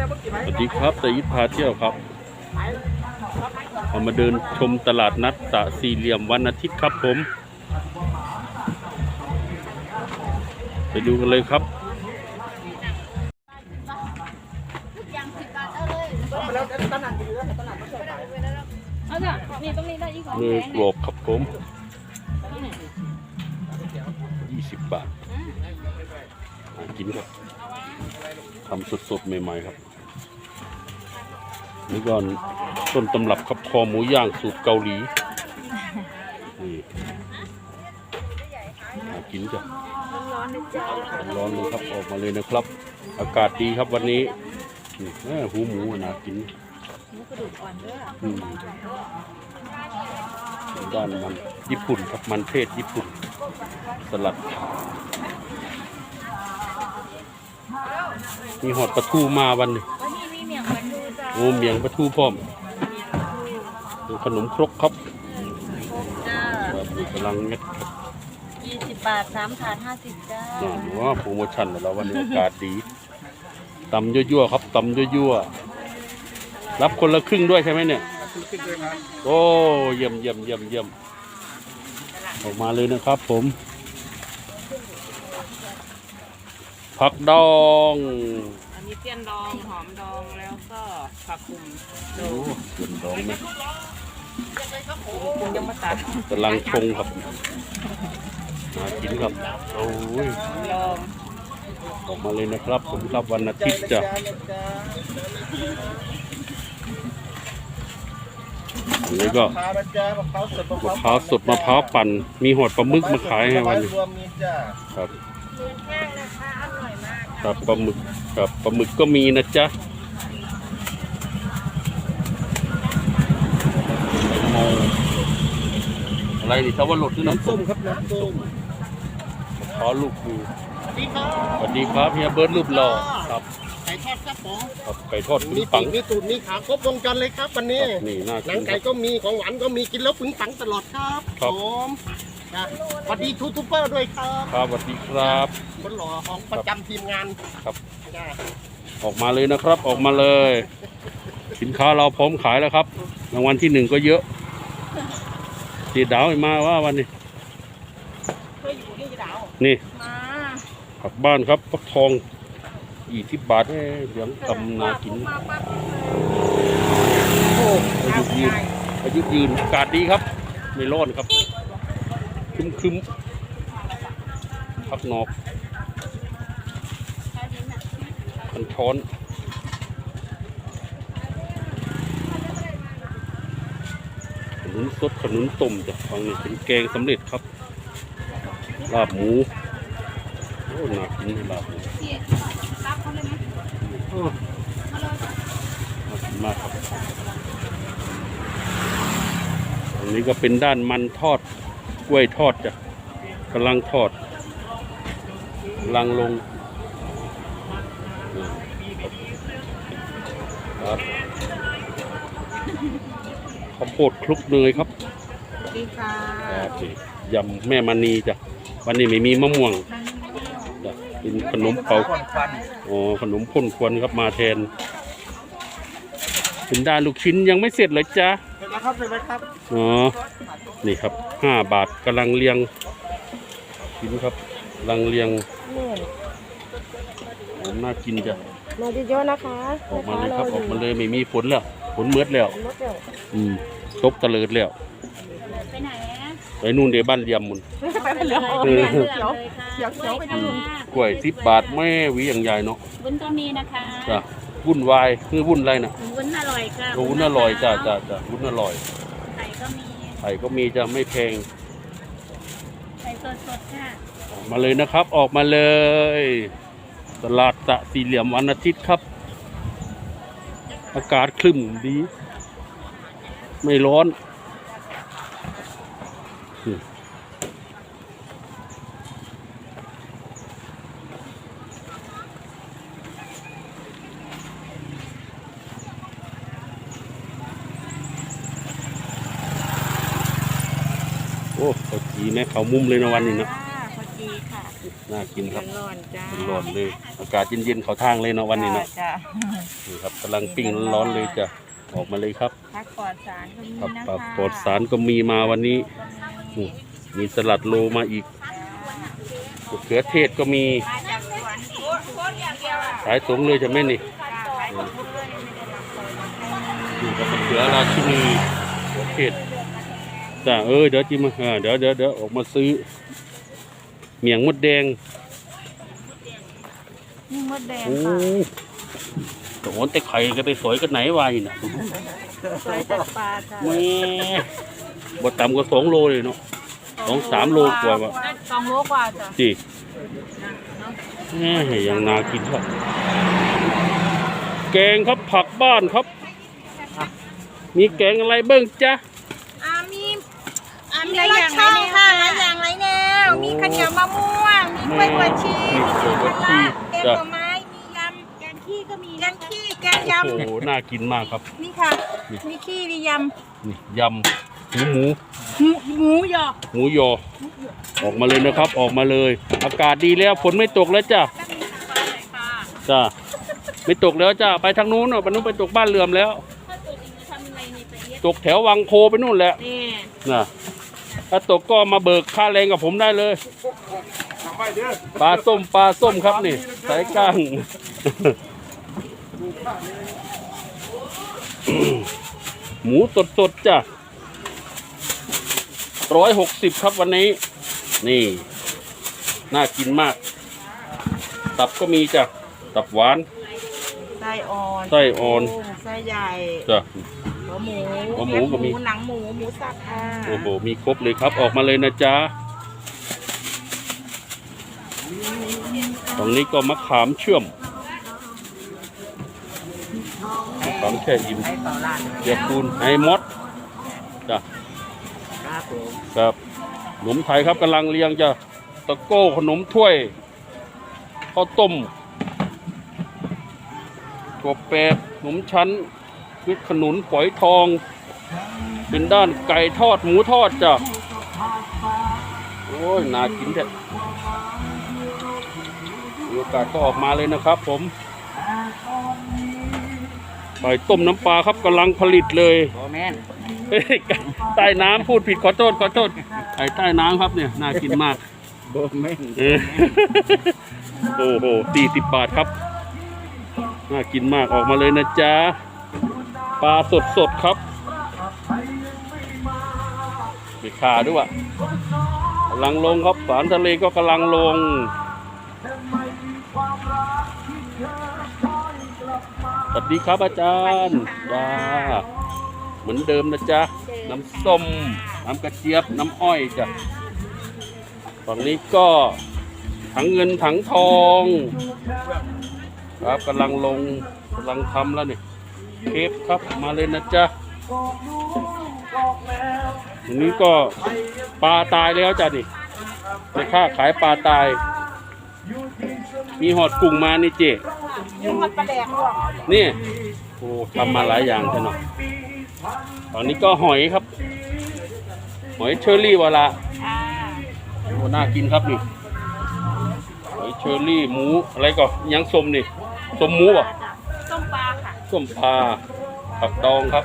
สวัสดีครับแต่ยิดพาเที่ยวครับเรามาเดินชมตลาดนัดตะสี่เหลี่ยมวันอาทิตย์ครับผม ไปดูกันเลยครับเอาจ้ะนี่ตรงนี้ได้อีกของมือกรอบครับผมยี่สิบบาทหากินครับทำสดๆ ใหม่ ๆ ครับ นี่ก่อนต้นตำรับครับคอหมูย่างสูตรเกาหลีนี่หากินจ้ะร้อนๆนะจ๊ะร้อนเลยครับออกมาเลยนะครับ อากาศดีครับวันนี้นี่แม่หูหมูน่ากินหมูกระดูกอ่อนด้วยอืมด้านมันญี่ปุ่นครับมันเทศญี่ปุ่น สลัดมีหอดปลาทูมาวันนี้วันนี้มีเมียงมันดูจ้ะ โอ้เมียงปลาทูพร้อมเป็นขนมครกครับจ้าครับนี่กำลังเม็ดครับยี่สิบบาทสามถาดห้าสิบจ้าน่าดูว่าโปรโมชั่นของเราวันนี้อากาศดีตำยั่วๆครับตำยั่วๆรับคนละครึ่งด้วยใช่ไหมเนี่ยโอ้เยี่ยมเยี่ยมเยี่ยมเยี่ยมออกมาเลยนะครับผม ผักดอง อันนี้เตี้ยนดอง หอมดองแล้วก็ผักกลุ่มโอ้ส่วนดองนะคุณยังมาตัดกำลังชงครับมากินครับโอ้ยลองออกมาเลยนะครับผมครับวันอาทิตย์จ้ะอันนี้ก็มะพร้าวนะจ๊ะมะพร้าวสดมะพร้าวสดมะพร้าวปั่น มีหอดปลาหมึกมาขายให้วันนี้รวมมีจ้ะครับค รับปลาหมึกครับปลาหมึกก็มีนะจ๊ะแตงโมอะไรนี่ทวารดหรือน้ำส้ส้มมครับน้ำส้มขอลูกดูสวัสดีครับสวัสดีครับเฮียเบิร์ดรูปหล่อครับไก่ทอดครับผมครับไก่ทอดปึมีงปัปีงกมีตูดมีขาครบวงจรเลยครับวันนี้ครับนี่น่าหนักิงนคไก่รับ ก็มีของหวานก็มีกินแล้วปึงปังตลอดครับครับ ผม นะสวัสดีทูทูบเบอร์ด้วยครับครับสวัสดีครับ คนหล่อของประจำทีมงานครับจ้ะออกมาเลยนะครับ ออกมาเลย สินค้าเราพร้อมขายแล้วครับรางวัลที่หนึ่งก็เยอะเสียดาวมาว่าวันนี้ เคยอยู่ที่ดาวนี่มากลับบ้านครับฟักทองอีที่บาทเอ้ยเดี๋ยวตำนากินมาปั๊บโอ้อายุยืนอายุยืนอากาศดีครับ ไม่ร้อนครับ คึมคึมพักนอกคันช้อนขนุนสดขนุนต้มจากฟังนี่เป็นแกงสำเร็จครับ ลาบหมูโอ้หนักนี่ลาบหมูรับหมากมากครับอันนี้ก็เป็นด้านมันทอด ล้วยทอดจ้ะกำลังทอดกำลังลงครับข้าวโพดคลุกเนยครับสวัสดีค่ะครับนี่ยำแม่มณีจ้ะวันนี้ไม่มีมะม่วงจ้ะเป็นขนมเปาอ๋อขนมพ่นควันครับมาแทนเป็นด้านลูกชิ้นยังไม่เสร็จเลยจ้ะเสร็จแล้ว ครับเสร็จแล้วครับ อ๋อ นี่ครับห้าบาทกำลังเรียงกินครับกำลังเรียงผมน่ากินจ้ะมาเยอะๆนะคะออกมาเลยครับออกมาเลยไม่มีฝนแล้วฝนเมือดแล้ว รถเดี๋ยวอืมตกตะเลิดแล้วไปไหนอะไปนู่นเดี๋ยวบ้านเรียมมุน ไปเป็นเรื่องเออเลือกเลยค่ะเดี๋ยวเดี๋ยวไปดูกล้วยสิบบาทแม่หวีอย่างใหญ่เนาะวุ้นก็มีนะคะ จ้ะ วุ่นวายคือวุ่นอะไรน่ะวุ้นอร่อยค่ะโอ้วุ้นอร่อยจ้ะจ้ะจ้ะวุ้นอร่อยไข่ก็มีไข่ก็มีจะไม่แพงไข่สดๆค่ะออกมาเลยนะครับออกมาเลย ตลาดตะสี่เหลี่ยมวันอาทิตย์ครับ อากาศคลึ้มดี ไม่ร้อนอืม โอ้เขาจีแม่เขามุมเลยนะวันนี้นะค่ะพอดีค่ะโน่ากินครับร้อนๆจ้าร้อนเลยอากาศเย็นๆเขาทางเลยเนาะวันนี้เนาะจ้านี่ครับกำลังปิ้งร้อนๆเลยจ้ะออกมาเลยครับผักปลอดสารก็มีครับนะปลาคะปลอดสารก็มีมาวันนี้อืมมีสลัดโลมาอีกมะเขือเทศก็มีมาจากสวนนี่โคตรอย่างเดียวอะสายตรงเลยจะไหม่นี่จ้าขายหมดเลยไม่ได้รับเลยนี่ครับมะเขือราชินีมะเขือเทศ จ้ะเออเดี๋ยวจิมาอ่าเดี๋ยวเดี๋ยวเดี๋ยวออกมาซื้อเมียงมดแดงนี่มดแดงโอ้ค่ะโหแต่ไข่ก็ไปสวยกันไหนวายน่ะสวยจากปลาจ้าแม่บ่ต่ำกว่าสองโลเลยเนาะ สองสามโลกว่าว่ะ สองโลกว่าจ้ะจีแม่ยังนากินครับแกงครับผักบ้านครับ มีแกงอะไรเบิ้งจ๊ะอ่ามีอ่า มีหลายช่องค่ะหลายอย่างหลายแนว มีข้าวเหนียวมะม่วง มีกล้วยบวชชีมีมีกล้วยบวชชีแกงจ้ะหน่อไม้มียำแกงขี้ก็มีแกงขี้แกงยโอ้โหน่ากินมากครับำนี่ค่ะนี่มีขี้มียนี่ยำหมูหมูำหมูหมูหยอกหมูยอออกมาเลยนะครับออกมาเลย อากาศดีแล้วฝนไม่ตกแล้วจ้ะจ้ะไม่ตกแล้วจ้ะไปทางนู้นเนอะไปนู้นไปตกบ้านเรือมแล้วถ้าตัวจริงจะทำอะไรในใจเย็นตกแถววังโพไปนู่นแหละนี่นะ ถ้าตกก็มาเบิกค่าแรงกับผมได้เลย ปลาส้มปลาส้มครับนี่ สายกลางหมูสดสดๆจ้ะร้อยหกสิบครับวันนี้ นี่ น่ากินมาก ตับก็มีจ้ะ ตับหวาน ไส้อ่อน ไส้อ่อนกุ้ง ไส้ใหญ่จ้ะ หัวหมูหัวหมูก็มี หนังหมูหมูสับค่ะโอ้โหมีครบเลยครับออกมาเลยนะจ๊ะตรงนี้ก็มะขามเชื่อมมะขามแช่อิ่มให้ต่อร้านเดียปูนไอมดจ้ะครับผมครับขนมไทยครับกำลังเรียงจ้ะตะโก้ขนมถ้วยข้าวต้ม ตัวแปบขนมชั้นวิทขนุนฝอยทอง เป็นด้านไก่ทอดหมูทอดจ้ะ โอ้ย น่ากินแท้มีโอกาสก็ออกมาเลยนะครับผมไก่ต้มน้ำปลาครับกำลังผลิตเลยโอแม่นเฮ้ยใต้น้ำพูดผิดขอโทษขอโทษไก่ใต้น้ำครับเนี่ย น่ากินมาก โบแม่น เออ โอ้โหสี่สิบบาทครับ น่ากินมากออกมาเลยนะจ๊ะปลาสดสดๆครับมีขาด้วยวะกำลังลงครับสารทะเลก็กำลังลงสวัสดีครับอาจารย์จ้าเหมือนเดิมนะจ๊ะ น้ำส้ม น้ำกระเจี๊ยบ น้ำอ้อยจ้ะฝั่งนี้ก็ถังเงินถังทอง ครับกำลังลงกำลังทำแล้วนี่เคฟครับมาเลยนะจ๊ะตรงนี้ก็ปลาตายแล้วจ้ะนี่ในค่าขายปลาตาย มีหอดกุ้งมานี่เจมีหมดปลาแดกด้วยนี่โอ้ทำมาหลายอย่างจ้ะเนาะตอนนี้ก็หอยครับ หอยเชอรี่วะละอ่าโอ้น่ากินครับนี่หอยเชอรี่หมูอะไรก็ยังส้มนี่ ส้มหมูป่ะต้มปลาค่ะส้มปลาผักดองครับ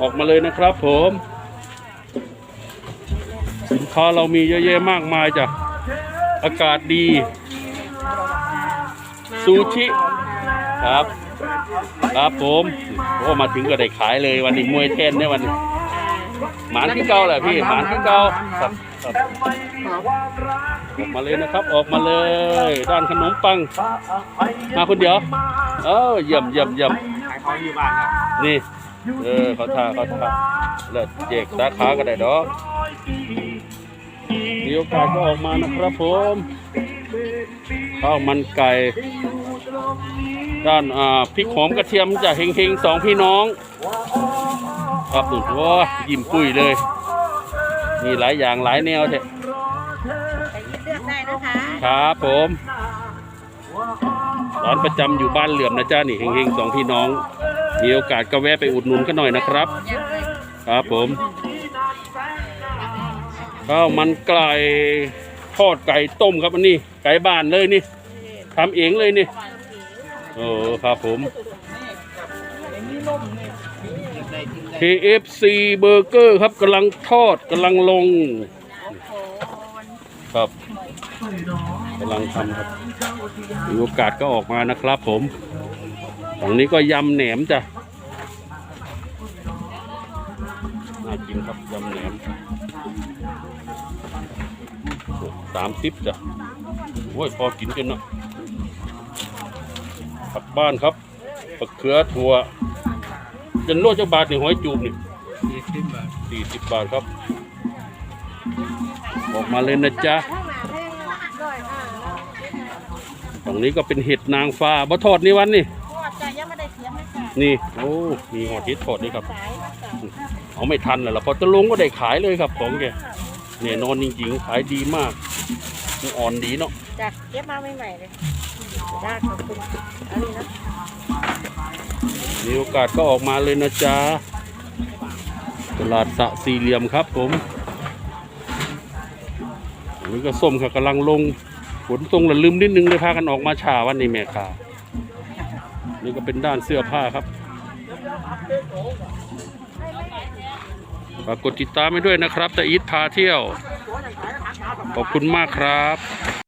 ออกมาเลยนะครับผม สินค้าเรามีเยอะแยะมากมายจ้ะอากาศดี ซูชิครับ ครับผมโอ้มาถึงก็ได้ขายเลยวันนี้มวยเทนเนี่ยวันนี้หมานที่เก่าแหละพี่หมานที่เก่าครับ ครับออกมาเลยนะครับออกมาเลย ด้านขนมปัง มาคนเดียว เออเยี่ยมเยี่ยมเยี่ยมขายของอยู่บ้านครับนี่ เออเขาท่าเขาท่าเลิศเจกสาขาก็ได้ดอกมีโอกาสก็ออกมานะครับผมข้าวมันไก่ ด้านอ่าพริกหอมกระเทียมจะเฮงเฮงๆสองพี่น้องครับสุดว่ายิ้มปุ้ยเลย มีหลายอย่างหลายแนวเถอะไปเลือกได้นะคะครับผมร้านประจำอยู่บ้านเหลื่อมนะจ้านี่เฮงๆสองพี่น้อง มีโอกาสก็แวะไปอุดหนุนกันหน่อยนะครับ ครับผมข้าวมันไก่ทอดไก่ต้มครับอันนี้ไก่บ้านเลยนี่ทำเองเลยนี่เออครับผม KFC เบอร์เกอร์ครับกำลังทอดกำลังลง ครับกำลังทำครับมีโอกาสก็ออกมานะครับผมฝั่งนี้ก็ยำแหนมจ้ะน่ากินครับยำแหนมสามสิบจ้ะโอ้ยพอกินกันเนาะผักบ้านครับผักเขือถั่ว จนโลดเจ้าบาทนี่หอยจูบนี่ยี่สิบบาทสี่สิบบาทครับ ออกมาเลยนะจ๊ะฝั่งนี้ก็เป็นเห็ดนางฟ้าบ่ทอดนี่วันนี่ทอดจ้ะยังไม่ได้เสียไม่จ้ะนี่โอ้มีหอดเห็ดทอดนี่ครับสายจ้ะเอาไม่ทันแล้วล่ะพอจะลงก็ได้ขายเลยครับของแกเนี่ยนอนจริงๆขายดีมากมันอ่อนดีเนาะจ้ะเก็บมาใหม่ๆเลยจ้าขอบคุณอันนี้นะ มีโอกาสก็ออกมาเลยนะจ๊ะ ตลาดสะสี่เหลี่ยมครับผมนนี้ก็ส้มค่ะกำลังลงฝนตรงละลืมนิดนึงเลยพากันออกมาช้าวันนี้แม่ค่ะ นี่ก็เป็นด้านเสื้อผ้าครับฝากกดติดตามไปด้วยนะครับแต่อีทพาเที่ยว ขอบคุณมากครับ